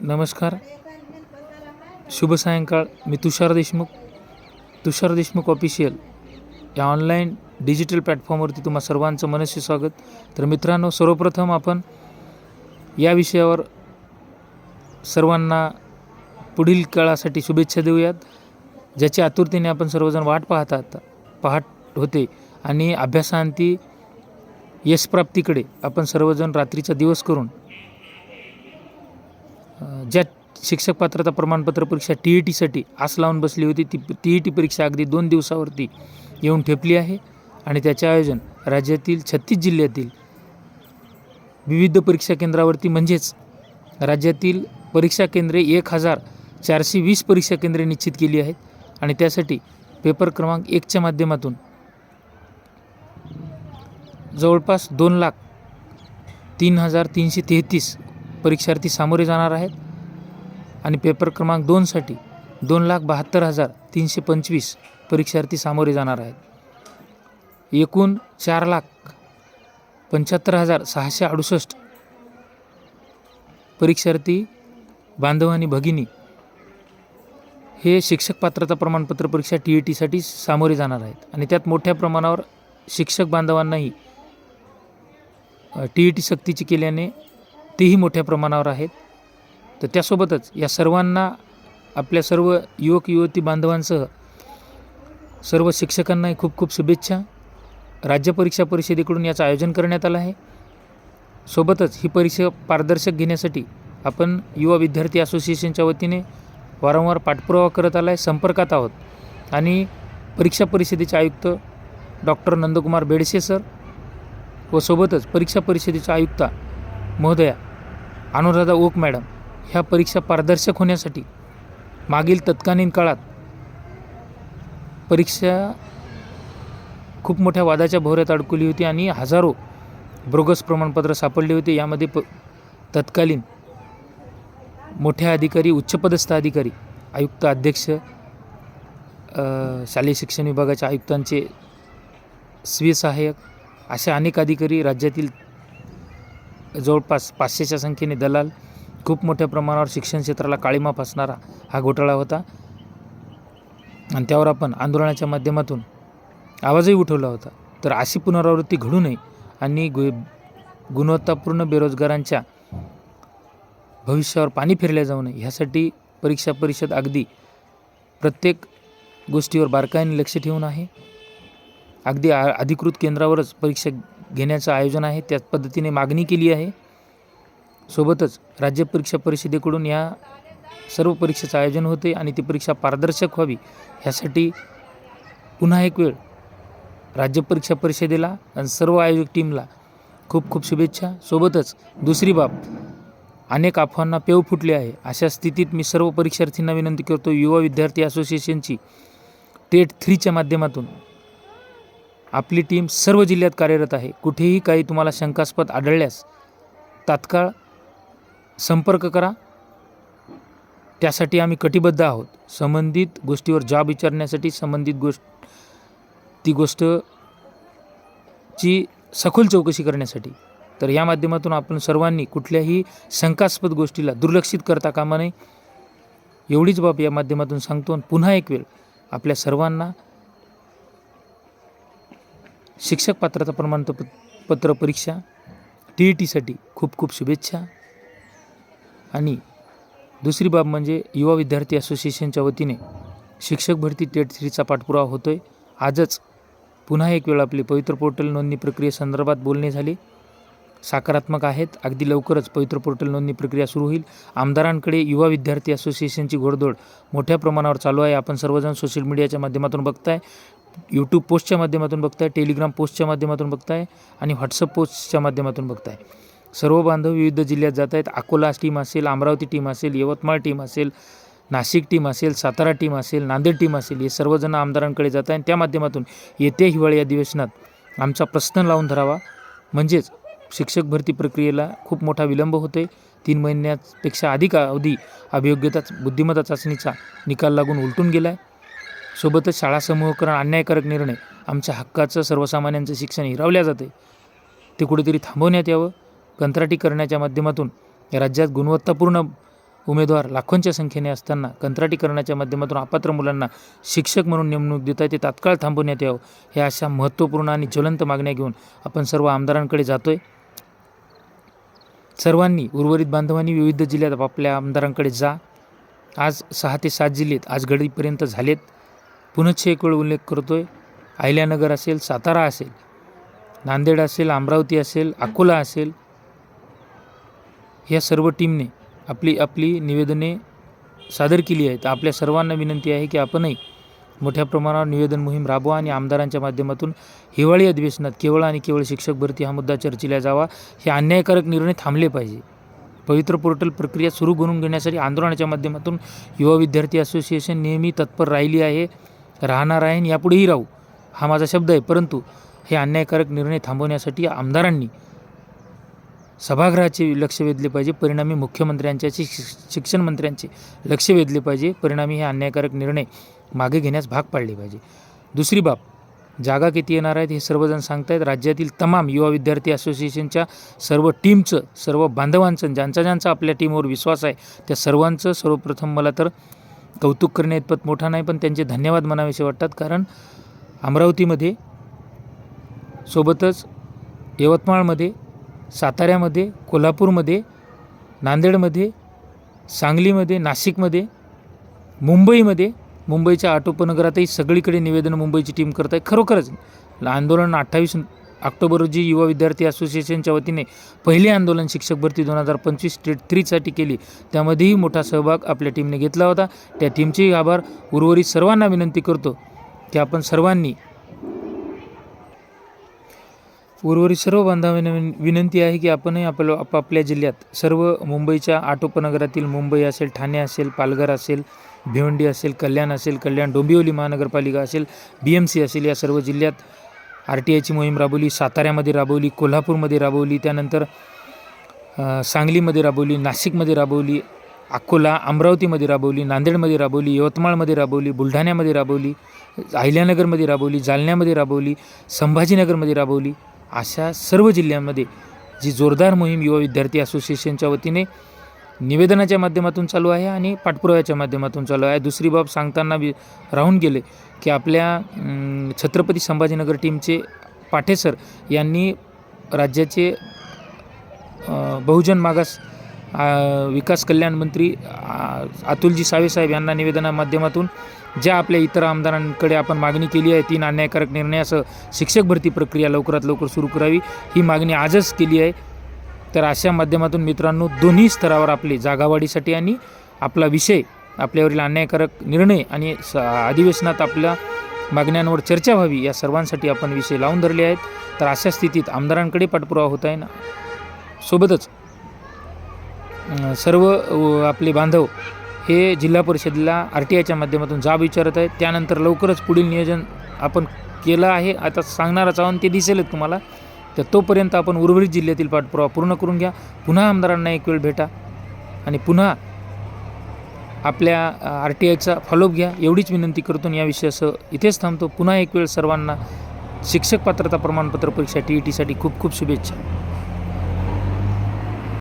नमस्कार. शुभ सायंकाळ. मी तुषार देशमुख. तुषार देशमुख ऑफिशियल या ऑनलाईन डिजिटल प्लॅटफॉर्मवरती तुम्हा सर्वांचं मनस्वी स्वागत. तर मित्रांनो सर्वप्रथम आपण या विषयावर सर्वांना पुढील काळासाठी शुभेच्छा देऊयात. ज्याची आतुरतेने आपण सर्वजण वाट पाहतात पाहत होते आणि अभ्यासांती यशप्राप्तीकडे आपण सर्वजण रात्रीचा दिवस करून ज्या शिक्षक पात्रता प्रमाणपत्र परीक्षा टी ई टीसाठी आस लावून बसली होती ती टी ई टी परीक्षा अगदी दोन दिवसावरती येऊन ठेपली आहे. आणि त्याचे आयोजन राज्यातील छत्तीस जिल्ह्यातील विविध परीक्षा केंद्रावरती म्हणजेच राज्यातील परीक्षा केंद्रे एक हजार चारशे वीस परीक्षा केंद्रे निश्चित केली आहेत. आणि त्यासाठी पेपर क्रमांक एकच्या माध्यमातून जवळपास दोन लाख तीन हजार तीनशे तेहतीस परीक्षार्थी सामोरे जाणार आहेत. आणि पेपर क्रमांक दोनसाठी दोन लाख बहात्तर हजार तीनशे पंचवीस परीक्षार्थी सामोरे जाणार आहेत. एकूण चार लाख पंच्याहत्तर हजार सहाशे अडुसष्ट परीक्षार्थी बांधव आणि भगिनी हे शिक्षक पात्रता प्रमाणपत्र परीक्षा टी ई टीसाठी सामोरे जाणार आहेत. आणि त्यात मोठ्या प्रमाणावर शिक्षक बांधवांनाही टी ई टी सक्तीची केल्याने तेही मोठ्या प्रमाणावर आहेत. तर त्यासोबतच या सर्वांना आपल्या सर्व युवक युवती बांधवांसह सर्व शिक्षकांनाही खूप खूप शुभेच्छा. राज्य परीक्षा परिषदेकडून याचं आयोजन करण्यात आलं आहे. सोबतच ही परीक्षा पारदर्शक घेण्यासाठी आपण युवा विद्यार्थी असोसिएशनच्या वतीने वारंवार पाठपुरावा करत आला आहे संपर्कात आहोत. आणि परीक्षा परिषदेचे आयुक्त डॉक्टर नंदकुमार बेडसे सर व सोबतच परीक्षा परिषदेच्या आयुक्ता महोदया अनुराधा ओक मॅडम ह्या परीक्षा पारदर्शक होण्यासाठी मागील तत्कालीन काळात परीक्षा खूप मोठ्या वादाच्या भोवऱ्यात अडकली होती आणि हजारो बोगस प्रमाणपत्र सापडले होते. यामध्ये प तत्कालीन मोठ्या अधिकारी उच्चपदस्थ अधिकारी आयुक्त अध्यक्ष शालेय शिक्षण विभागाच्या आयुक्तांचे स्वीय सहाय्यक अशा अनेक अधिकारी राज्यातील जवळपास पाचशेच्या संख्येने दलाल खूप मोठ्या प्रमाणावर शिक्षण क्षेत्राला काळीमा फासणारा हा घोटाळा होता. आणि त्यावर आपण आंदोलनाच्या माध्यमातून आवाजही उठवला होता. तर अशी पुनरावृत्ती घडू नये आणि गु गुणवत्तापूर्ण बेरोजगारांच्या भविष्यावर पाणी फिरल्या जाऊ नये ह्यासाठी परीक्षा परिषद अगदी प्रत्येक गोष्टीवर बारकाईने लक्ष ठेवून आहे. अगदी आ अधिकृत केंद्रावरच परीक्षा घेण्याचं आयोजन आहे. त्याच पद्धतीने मागणी केली आहे. सोबतच राज्य परीक्षा परिषदेकडून या सर्व परीक्षेचं आयोजन होते आणि ती परीक्षा पारदर्शक व्हावी ह्यासाठी पुन्हा एक वेळ राज्य परीक्षा परिषदेला आणि सर्व आयोजक टीमला खूप खूप शुभेच्छा. सोबतच दुसरी बाब अनेक अफवांना पेव फुटले आहे. अशा स्थितीत मी सर्व परीक्षार्थींना विनंती करतो युवा विद्यार्थी असोसिएशनची टेट थ्रीच्या माध्यमातून आपली टीम सर्व जिल्ह्यात कार्यरत आहे. कुठेही काही तुम्हाला शंकास्पद आढळल्यास तात्काळ संपर्क करा. त्यासाठी आम्ही कटिबद्ध आहोत. संबंधित गोष्टीवर जॉब विचारण्यासाठी संबंधित गोष्ट ती गोष्ट ची सखोल चौकशी करण्यासाठी. तर या माध्यमातून आपण सर्वांनी कुठल्याही शंकास्पद गोष्टीला दुर्लक्षित करता कामा नये. एवढीच बाब या माध्यमातून सांगतो आणि पुन्हा एक वेळ आपल्या सर्वांना शिक्षक पात्रता प्रमाणपत्र पत्र परीक्षा टी ई टीसाठी खूप खूप शुभेच्छा. आणि दुसरी बाब म्हणजे युवा विद्यार्थी असोसिएशनच्या वतीने शिक्षक भरती टेट थ्रीचा पाठपुरावा होतो आहे आजच पुन्हा एक वेळ आपली पवित्र पोर्टल नोंदणी प्रक्रियेसंदर्भात बोलणे झाले. सकारात्मक आहेत. अगदी लवकरच पवित्र पोर्टल नोंदणी प्रक्रिया सुरू होईल. आमदारांकडे युवा विद्यार्थी असोसिएशनची घोडदौड मोठ्या प्रमाणावर चालू आहे. आपण सर्वजण सोशल मीडियाच्या माध्यमातून बघताय. यूट्यूब पोस्टच्या माध्यमातून बघताय टेलिग्राम पोस्टच्या माध्यमातून बघताय आणि व्हॉट्सअप पोस्टच्या माध्यमातून बघताय. सर्व बांधव विविध जिल्ह्यात जात आहेत. अकोला टीम असेल अमरावती टीम असेल यवतमाळ टीम असेल नाशिक टीम असेल सातारा टीम असेल नांदेड टीम असेल हे सर्वजण आमदारांकडे जात आहे आणि त्या माध्यमातून येत्या हिवाळी अधिवेशनात आमचा प्रश्न लावून धरावा. म्हणजेच शिक्षक भरती प्रक्रियेला खूप मोठा विलंब होतोय. तीन महिन्यापेक्षा अधिक अवधी अभियोग्यता बुद्धिमत्ता चाचणीचा निकाल लागून उलटून गेला आहे सोबतच शाळा समूहकरण अन्यायकारक निर्णय आमच्या हक्काचं सर्वसामान्यांचं शिक्षण हिरावल्या जाते. ते कुठेतरी थांबवण्यात यावं. कंत्राटी करण्याच्या माध्यमातून राज्यात गुणवत्तापूर्ण उमेदवार लाखोंच्या संख्येने असताना कंत्राटीकरणाच्या माध्यमातून अपात्र मुलांना शिक्षक म्हणून नेमणूक देता ते तात्काळ थांबवण्यात यावं. ह्या अशा महत्त्वपूर्ण आणि ज्वलंत मागण्या घेऊन आपण सर्व आमदारांकडे जातो आहे सर्वांनी उर्वरित बांधवांनी विविध जिल्ह्यात आपापल्या आमदारांकडे जा. आज सहा ते सात जिल्ह्यात आज घडीपर्यंत झालेत. पुनश्च एक वेळ उल्लेख आहे अहिल्यानगर असेल सातारा असेल नांदेड असेल अमरावती असेल अकोला असेल या सर्व टीमने आपली आपली निवेदने सादर केली आहेत. आपल्या सर्वांना विनंती आहे की आपणही मोठ्या प्रमाणावर निवेदन मोहीम राबवा आणि आमदारांच्या माध्यमातून हिवाळी अधिवेशनात केवळ आणि केवळ शिक्षक भरती हा मुद्दा चर्चेला जावा. हे अन्यायकारक निर्णय थांबले पाहिजे. पवित्र पोर्टल प्रक्रिया सुरू करून घेण्यासाठी आंदोलनाच्या माध्यमातून युवा विद्यार्थी असोसिएशन नेहमी तत्पर राहिली आहे. राहणार आहे आणि यापुढेही राहू हा माझा शब्द आहे. परंतु हे अन्यायकारक निर्णय थांबवण्यासाठी आमदारांनी सभागृहाचे लक्ष वेधले पाहिजे. परिणामी मुख्यमंत्र्यांच्या शिक्षण मंत्र्यांचे लक्ष वेधले पाहिजे. परिणामी हे अन्यायकारक निर्णय मागे घेण्यास भाग पाडले पाहिजे. दुसरी बाब जागा किती येणार आहेत हे सर्वजण सांगतायत. राज्यातील तमाम युवा विद्यार्थी असोसिएशनच्या सर्व टीमचं सर्व बांधवांचं ज्यांचा ज्यांचा आपल्या टीमवर विश्वास आहे त्या सर्वांचं सर्वप्रथम मला तर कौतुक करण्या इतपत मोठा नाही पण त्यांचे धन्यवाद म्हणावेसे वाटतात. कारण अमरावतीमध्ये सोबतच यवतमाळमध्ये साताऱ्यामध्ये कोल्हापूरमध्ये नांदेडमध्ये सांगलीमध्ये नाशिकमध्ये मुंबईमध्ये मुंबईच्या आटोपनगरातही सगळीकडे निवेदन मुंबईची टीम करत आहे. खरोखरच आंदोलन अठ्ठावीस ऑक्टोबर रोजी युवा विद्यार्थी असोसिएशनच्या वतीने पहिले आंदोलन शिक्षक भरती दोन हजार पंचवीस स्टेट थ्रीसाठी केली. त्यामध्येही मोठा सहभाग आपल्या टीमने घेतला होता. त्या टीमचेही आभार. उर्वरित सर्वांना विनंती करतो की आपण सर्वांनी उर्वरित सर्व बांधवांना विनंती आहे की आपणही आपलं आपापल्या जिल्ह्यात सर्व मुंबईच्या आटोपनगरातील मुंबई असेल ठाणे असेल पालघर असेल भिवंडी असेल कल्याण असेल कल्याण डोंबिवली महानगरपालिका असेल बी एम सी असेल या सर्व जिल्ह्यात आर टी आयची मोहीम राबवली साताऱ्यामध्ये राबवली कोल्हापूरमध्ये राबवली त्यानंतर सांगलीमध्ये राबवली नाशिकमध्ये राबवली अकोला अमरावतीमध्ये राबवली नांदेडमध्ये राबवली यवतमाळमध्ये राबवली बुलढाण्यामध्ये राबवली अहिल्यानगरमध्ये राबवली जालन्यामध्ये राबवली संभाजीनगरमध्ये राबवली अशा सर्व जिल्ह्यांमध्ये जी जोरदार मोहीम युवा विद्यार्थी असोसिएशनच्या वतीने निवेदनाच्या माध्यमातून चालू आहे आणि पाठपुराव्याच्या माध्यमातून चालू आहे. दुसरी बाब सांगताना बी राहून गेले की आपल्या छत्रपती संभाजीनगर टीमचे पाठेसर यांनी राज्याचे बहुजन मागास विकास कल्याण मंत्री अतुलजी सावेसाहेब यांना निवेदना माध्यमातून ज्या आपल्या इतर आमदारांकडे आपण मागणी केली आहे तीन अन्यायकारक निर्णयासह शिक्षक भरती प्रक्रिया लवकरात लवकर सुरू करावी ही मागणी आजच केली आहे. तर अशा माध्यमातून मित्रांनो दोन्ही स्तरावर आपले जागावाढीसाठी आणि आपला विषय आपल्यावरील अन्यायकारक निर्णय आणि स अधिवेशनात आपल्या मागण्यांवर चर्चा व्हावी या सर्वांसाठी आपण विषय लावून धरले आहेत. तर अशा स्थितीत आमदारांकडे पाठपुरावा होत आहे ना? सोबतच सर्व आपले बांधव हे जिल्हा परिषदेला आर टी आयच्या माध्यमातून जाब विचारत आहेत. त्यानंतर लवकरच पुढील नियोजन आपण केलं आहे. आता सांगणारच आहोत ते दिसेलच तुम्हाला. तर तोपर्यंत आपण उर्वरित जिल्ह्यातील पाठपुरावा पूर्ण करून घ्या. पुन्हा आमदारांना एक वेळ भेटा आणि पुन्हा आपल्या आर टी आयचा फॉलोअप घ्या. एवढीच विनंती करतो या विषयासह इथेच थांबतो. पुन्हा एक वेळ सर्वांना शिक्षक पात्रता प्रमाणपत्र परीक्षा टी ई टीसाठी खूप खूप शुभेच्छा.